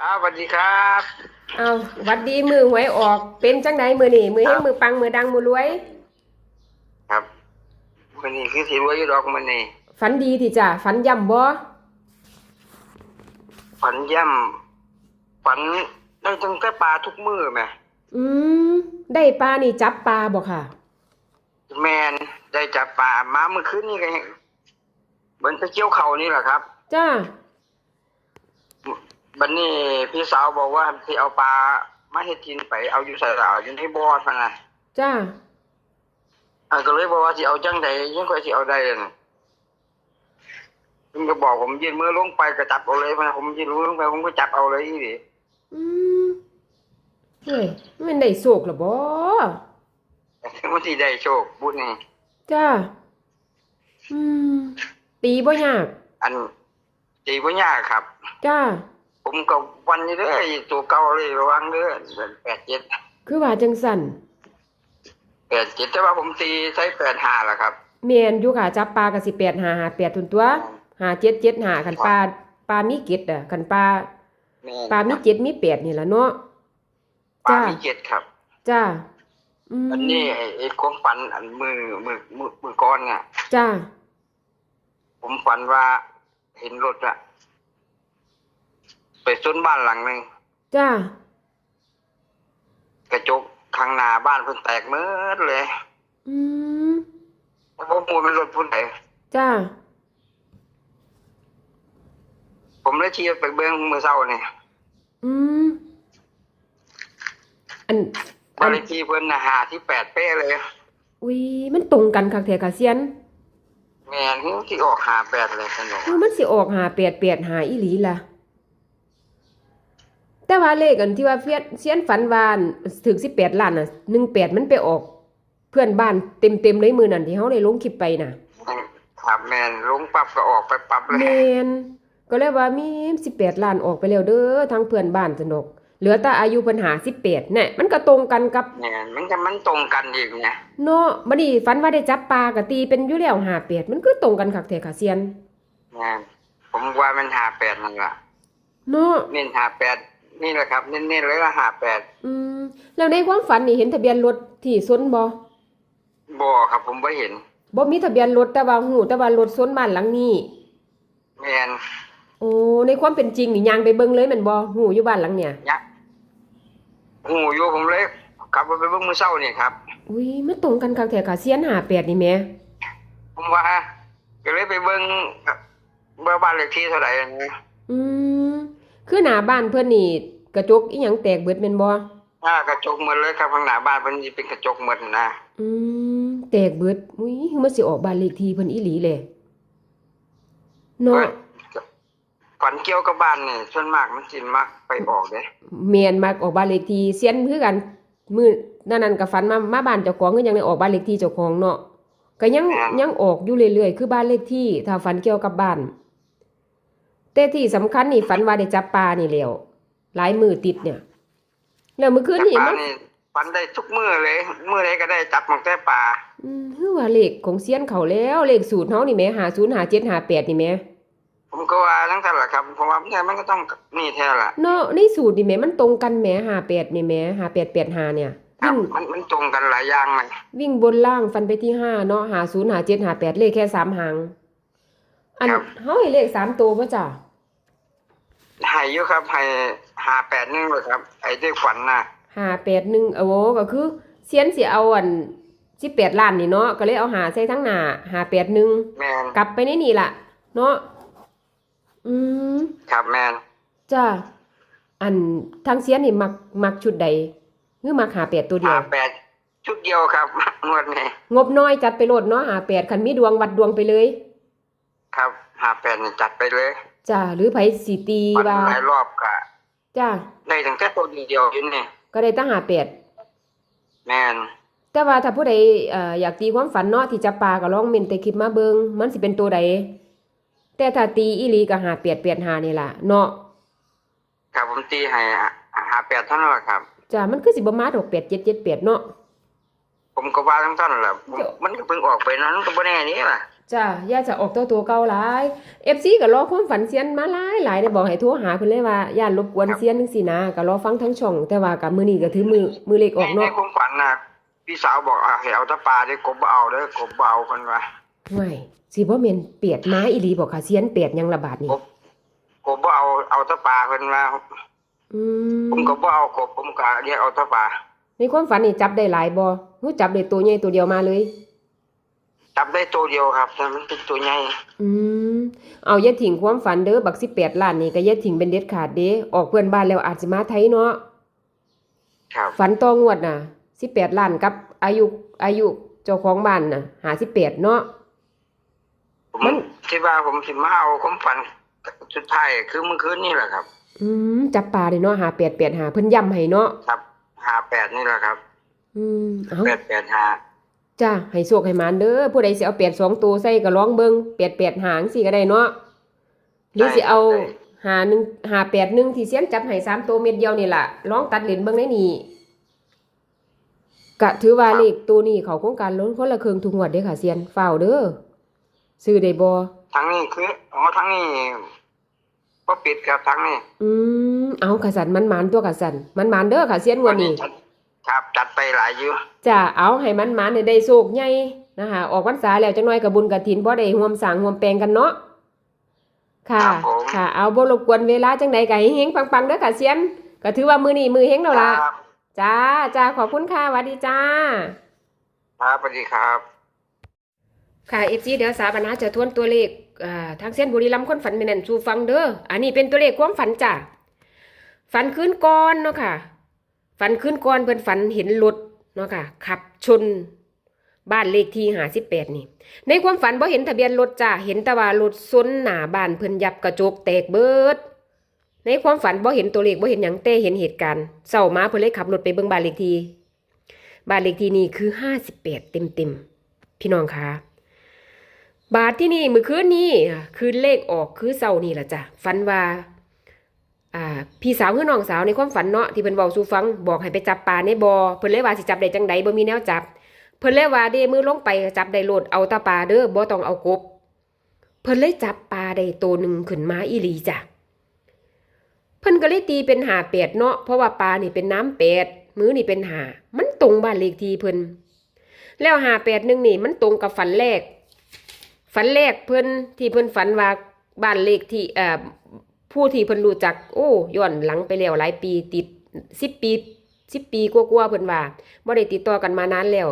ครับสวัสดีครับเอาหวัดดีมือหวยออก เป็นจังไดมือนี่มือครัให้บมือปังมือดังมือรวย ครับวันนี้คือสีรวยอยู่ดอกมันนี่ฝันดีที่จ้ะฝันย่ำบ่ฝันย่ำฝันได้ตั้งแต่ปลาทุกมือแหม่อืมได้ปลานี่จับปลาบ่ค่ะ แมนได้จับปลามาเมื่อคืนนี่ก็เหมือนไปเกี่ยวเขานี่แหละครับ จ้า บันนี้พี่สาวบอกว่าที่เอาปลามาเฮ็ดกินไปเอาอยู่ใส่เอาอยู่ในบ่อพะนะจ้าอะก็เลยบอกว่าสิเอาจังใดยังค่อยสิเอาได้น่ะผมก็บอกผมยืนมือลงไปก็จับเอาเลยพะนะผมยืนมือลงไปผมก็จับเอาเลยอีหลีอืมเฮ้ยมันได้โศกหรอบ่มันสิได้โชคบุญนี่จ้าอืมตีบ่ยาก อันตีบ่ยากครับ จ้า ผมก็วันนี้เด้อไอ้ตัวเก่าเลยระวังเด้อแปดเจ็ดคือว่าจังสั่นแปดเจ็ดแต่ว่าผมตีใช้แปดห้าแหละครับแม่นอยู่ค่ะจับปลาก็สิ8 5 5 8ทุนตัว5 7 7 5คันปลาปลามีเกล็ดอะคันปลาแม่ปลามีเจ็ดมีแปดนี่ล่ะเนาะปลาจ้ามีเจ็ดครับ จ้าอืมอันนี้ไอ้ไอ้ความฝันอันมือมือมือมือก้อนเนี่ยจ้าผมฝันว่าเห็นรถอะ ไปชนบ้านหลังหนึ่งจ้ากระจกข้างหน้าบ้านเพิ่นแตกเมืดเลยอืมเพราะว่ามูลมันรถพุ่นไหนจ้าผมเลยขี่ไปเบิ้งมือเศร้านี่อืมอันอับ้านนเลขที่เพิ่นน่ะหาที่แปดเป้เลยอุ้ยมันตรงกันคักแท้ค่ะเซียนแม่นที่ออกหาแปดเลยสนุกคือมันสิออกหาแปดแปดหาอีหลีล่ะ แต่ว่าเลขอันที่ว่าเฟียดเซียนฝันวาอั่นถึงสิบแปดล้านน่ะหนึ่งแปดมันไปออก เพื่อนบ้านเต็มเต็มๆเลยมือนั่นที่เขาได้ลงคลิปไปน่ะครับแม่นลงปั๊บก็ออกไปปั๊บเลยแมนก็เลยว่ามีสิบแปดล้านออกไปแล้วเด้อทางเพื่อนบ้านสนกเหลือแต่อายุปัญหาสิบแปดเนี่ยมันก็ตรงกันกับแม่นมันจะมันตรงกันอีกไงเนาะบัดนี้ฝันว่าได้จับปลากะตีเป็นอยู่แล้วหาแปดมันก็ตรงกันคักแท้ค่ะเซียนแม่นผมว่ามันหาแปดนั่นล่ะเนาะเน้นหาแปด นี่แหละครับ เน้นๆเลยละหาแปดอืมแล้วในความฝันนี่เห็นทะเบียนรถที่ซนบ่บ่ครับ ผมไม่เห็นบ่มีทะเบียนรถแต่ว่าหูแต่ว่ารถซนบ้านหลังนี้แม่นโอ้ในความเป็นจริงนี่ยางไปเบิ่งเลยแม่นบ่หูอยู่บ้านหลังเนี่ยยักหูอยู่ผมเลยขับรถไปเบิ่งมื้อเช้านี่ครับอุ้ยมันตรงกันคักแท้ค่ะเซียนหาแปดนี่แหม่ผมว่าก็เลยไปเบิ่งเบอร์บ้านเลขที่เท่าไหร่อันนี้อืม คือหน้าบ้านเพิ่นนี่กระจกอีหยังแตกเบิดแม่นบ่อ่ากระจกหมดเลยครับข้างหน้าบ้านเพิ่นสิเป็นกระจกหมดนะอืมแตกเบิดอุ้ยมันสิออกบ้านเลขที่เพิ่นอีหลีแหละเนาะฝันเกี่ยวกับบ้านนี่ส่วนมากมันสิมักไปออกเด้แม่นมักออกบ้านเลขที่เซียนคือกันมื้อนั้นนั้นก็ฝันมามาบ้านเจ้าของก็ยังได้ออกบ้านเลขที่เจ้าของเนาะก็ยังยังออกอยู่เรื่อยๆคือบ้านเลขที่ถ้าฝันเกี่ยวกับบ้าน แต่ที่สำคัญนี่ฝันว่าได้จับปลานี่แหล้วหลายมือติดเนี่ยแล้วเมื่อคืนจับนี่ปลามันนี่ฝันได้ทุกมื้อเลยมื้อใดก็ได้จับตั้งแต่ปลาอืมคือว่าเลขของเซียนเขาแล้วเลขสูตรเฮานี่แหม50 57 58นี่แหมผมก็ว่าทั้งนั้นแหละครับเพราะว่าเนี่ยมันก็ต้องนี่แท้ละเนาะในสูตรนี่แหมมันตรงกันแหม58นี่แหม5885เนี่ยครับวิ่งมันมันตรงกันหลายอย่างเลยวิ่งบนล่างฟันไปที่ห้าเนาะหาศูนย์หาเจ็ดหาแปดเลขแค่สามหางอันเฮาให้เลขสามตัวป่ะจ้ะ ให้อยู่ครับให้หาแปดนึงเลยครับ ไอ้ที่ฝันน่ะหาแปดหนึ่งโอ้โหก็คือเซียนสิเอาอันสิบแปดล้านนี่เนาะก็เลยเอาหาใส่ทั้งหน้าหาแปดหนึ่งแมนกลับไปในนี่ล่ะ เนาะอืมครับแมนจ้าอันทางเซียนนี่มักมักชุดใดหรือมักหาแปดตัวเดียหาวแปดชุดเดียวครับงวดนี้งบน้อยจัดไปโลดเนาะหาแปดคันมีดวงวัดดวงไปเลย ครับหาแปดนี่จัดไปเลย จ้าหรือไผสีตีฝันว่าหลายรอบก็จ้าได้ตั้งแต่ตัวเดียวอยู่นี่ก็ได้ตั้งหาแปดแมนแต่ว่าถ้าผู้ใดเอ่ออยากตีความฝันเนาะที่จับปลาก็ลองเม่นแต่คลิปมาเบิงมันสิเป็นตัวใด แต่ถ้าตีอีหลีก็หาแปดแปดหานี่ล่ะเนาะครับผมตีให้หาแปดเท่านั้นแหละครับ จ้ามันคือสิบ่มาดอกแปดเจ็ดเจ็ดแปดเนาะผมก็ว่าทั้งท่านแหละผมมันก็เพิ่งออกไปนั้นมันก็บ่แน่นี่ล่ะ จ้าย่าจะออกตัวตัวเก่าหลาย FC ก็รอความฝันเซียนมาหลายหลายได้บอกให้โทรหาเพิ่นเลยว่าย่านรบกวนเซียนจังซี่นะก็รอฟังทั้งช่อง แต่ว่ากับมื้อนี้ก็ถือมือมือเล็กออกในเนาะความฝันน่ะพี่สาวบอกอะให้เอาแตะปลาได้กบบ่เอาเด้อกบบ่เอาคนว่าห่วยสิบ่แม่นเปียดไม้อีหลีบอกค่ะเซียนเปียดยังระบาดนี่กบกบบ่เอาเอาแตะปลาเพิ่นว่าอืมผมก็บ่เอากบผมก็เรียกเอาแตะปลาในความฝันนี่จับได้หลายบ่ฮู้จับได้ตัวใหญ่ตัวเดียวมาเลย จับได้ตัวเดียวครับแต่มันเป็นตัวใหญ่อืมเอาอย่าทิ้งความฝันเด้อบัก18ล้านนี่ก็อย่าทิ้งเป็นเด็ดขาดเด้ออกเพื่อนบ้านแล้วอาจสิมาไทยเนาะครับฝันต่องวดน่ะ18ล้านกับอายุอายุเจ้าของบ้านน่ะ58เนาะผมมันคิดว่าผมสิมาเอาความฝันสุดท้ายคือเมื่อคืนนี่แหละครับ อืมจับปลาได้เนาะ5885เพิ่นย้ำให้เนาะครับห้าแปดนี่แหละครับ อืมเอาแปดแปดห้า จ้าให้โชคให้หมานเด้อผู้ใดสิเอา8 2ตัวใส่ก็ลองเบิ่ง88หางสิก็ได้เนาะหรือสิเอาหาหนึ่งหาแปดหนึ่งที่เสียนจับให้สามตัวเม็ดเดียวนี่ล่ะลองตัดเหรียญเบิ่งในนี่กะถือว่าเลขตัวนี้เขาโครงการล้นคนละครึ่งทุกงวดเด้อค่ะเซียนฝ้าวเด้อซื้อได้บ่ทั้งนี้คืออ๋อทั้งนี้ก็ปิดครับทั้งนี้ อืมเอากะสันมันหมานตัวกะสันมันหมานเด้อค่ะเซียนงวดนี้ ครับจัดไปหลายอยู่จ้าเอาให้มันหมานให้ได้โชคใหญ่นะคะออกพรรษาแล้วจังน้อยกับบุญกฐินบ่ได้ร่วมสร้างร่วมแปลงกันเนาะค่ะ ค่ะ เอาบ่รบกวนเวลาจังใดก็ให้เฮงปังๆเด้อค่ะเซียน ก็ถือว่ามื้อนี้มื้อเฮงแล้วล่ะครับจ้าจ้าขอบคุณค่ะสวัสดีจ้าครับสวัสดีครับ ค่ะ FC เดี๋ยวสาบนาจะทวนตัวเลขอ่าทางเส้นบุรีรัมย์คนฝันแม่นนสู่ฟังเด้ออันนี้เป็นตัวเลขความฝันจ้ะฝันคืนก่อนเนาะค่ะ ฝันคืนก่อนเพิ่นฝันเห็นรถเนาะค่ะขับชนบ้านเลขที่58นี่ ในความฝันบ่เห็นทะเบียนรถจ้ะเห็นแต่ว่ารถซนหนาบ้านเพิ่นยับกระจกแตกเบิด ในความฝันบ่เห็นตัวเลขบ่เห็นหยังแต่เห็นเหตุการณ์เช้ามาเพิ่นเลยขับรถไปเบิ่งบ้านเลขที่บ้านเลขที่นี่คือ58เต็มๆพี่น้องคะบาทที่นี่มือคืนนี้คืนเลขออกคือเศร้านี่แหละจ้ะฝันว่า อ่าพี่สาวคือน้องสาวในความฝันเนาะที่เพิ่นเว้าสู่ฟังบอกให้ไปจับปลาในบ่อเพิ่นเลยว่าสิจับได้จังใดบ่มีแนวจับ เพิ่นเลยว่าเด้มือลงไปจับได้โลดเอาตาปลาเด้อบ่ต้องเอากบ เพิ่นเลยจับปลาได้ตัวหนึ่งขึ้นมาอีหลีจ้ะเพิ่นก็เลยตีเป็นหาแปดเนาะเพราะว่าปลานี่เป็นน้ำแปดมือนี่เป็นหามันตรงบ้านเลขที่เพิ่นแล้วหาแปดหนึ่งนี่มันตรงกับฝันแรกฝันแรกเพิ่นที่เพิ่นฝันว่าบ้านเลขที่เอ่อ ผู้ที่เพิ่นรู้จัก โอ้ย้อนหลังไปแล้วหลายปีติดสิบปีสิบปีกว่าๆเพิ่นว่าบ่ได้ติดต่อกันมานานแล้ว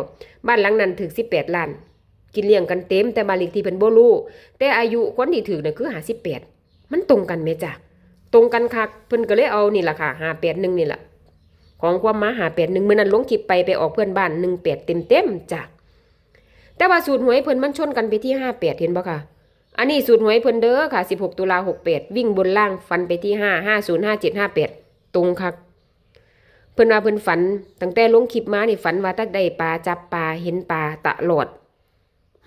บ้านหลังนั้นถึงสิบแปดล้าน กินเลี้ยงกันเต็มแต่บานเลขที่เพิ่นบ่รู้แต่อายุคนที่ถือน่ะคือหาสิบแปดมันตรงกันไหมจ้ะตรงกันคักเพิ่นก็เลยเอานี่แหละค่ะหาแปดหนึ่งนี่แหละของความมาหาแปดหนึ่งเมื่อนั้นลงคลิปไปไปออกเพื่อนบ้านหนึ่งแปดเต็มเต็มจ้ะแต่ว่าสูตรหวยเพิ่นมันชนกันไปที่ห้าแปดเห็นบ่ค่ะ อันนี้สูตรหวยเพิ่นเด้อค่ะสิบหกตุลาหกแปดวิ่งบนล่างฟันไปที่ห้าห้าศูนย์ห้าเจ็ดห้าแปดตรงคักเพิ่นว่าเพิ่นฝัน ตั้งแต่ลงคลิปมานี่ฝันว่าตักได้ปลาจับปลาเห็นปลาตะหลอด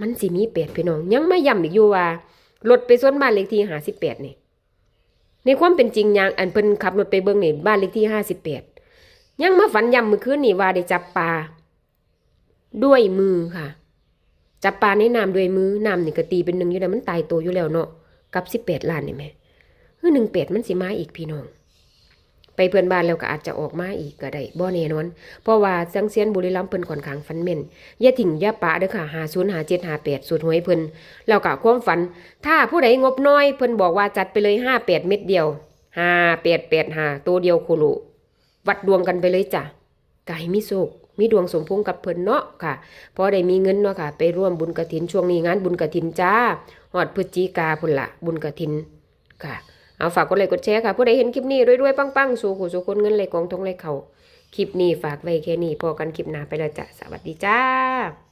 มันสิมีแปดพี่น้อง ยังไม่ย้ำอีกอยู่ว่า รถไปส้นบ้านเลขที่ห้าสิบแปดนี่ ในความเป็นจริงยังอันเพิ่นขับรถไปเบิ่งนี่บ้านเลขที่ห้าสิบแปดยังมาฝันย้ำเมื่อคืนนี่ว่าได้จับปลาด้วยมือค่ะ จับปลาในน้ำด้วยมือน้ำนี่ก็ตีเป็นหนึ่งอยู่แล้วมันตายตัวอยู่แล้วเนาะกับสิบแปดล้านนี่แหม่คือหนึ่งเป็ดมันสิมาอีกพี่น้อง ไปเพื่อนบ้านแล้วก็อาจจะออกมาอีกก็ได้บ่แน่นอน เพราะว่าสังเซียนบุรีรัมย์เพิ่นค่อนขางฟันแม่นอย่าถิ่งอย่าปะเด้อค่ะหาศูนย์หาเจ็ดหาแปดสูตรหวยเพิ่นแล้วก็ความฝัน ถ้าผู้ใดงบน้อยเพิ่นบอกว่าจัดไปเลยห้าแปดเม็ดเดียวห้าแปดแปดห้าตัวเดียวโคโลวัดดวงกันไปเลยจ้ะกายมีโศก มีดวงสมพงษ์กับเพิ่นเนาะค่ะพอได้มีเงินเนาะค่ะ ไปร่วมบุญกระถินช่วงนี้งานบุญกระถินจ้าหอดพฤศจิกาพุ่นละบุญกระถินค่ะ เอาฝากกดไลค์กดแชร์ค่ะผู้ใดเห็นคลิปนี้รวยๆปังๆสู่ขู่สู่คนเงินไหลกองทองไหลเขาคลิปนี้ฝากไว้แค่นี้พอกันคลิปหน้าไปแล้วจ้ะสวัสดีจ้า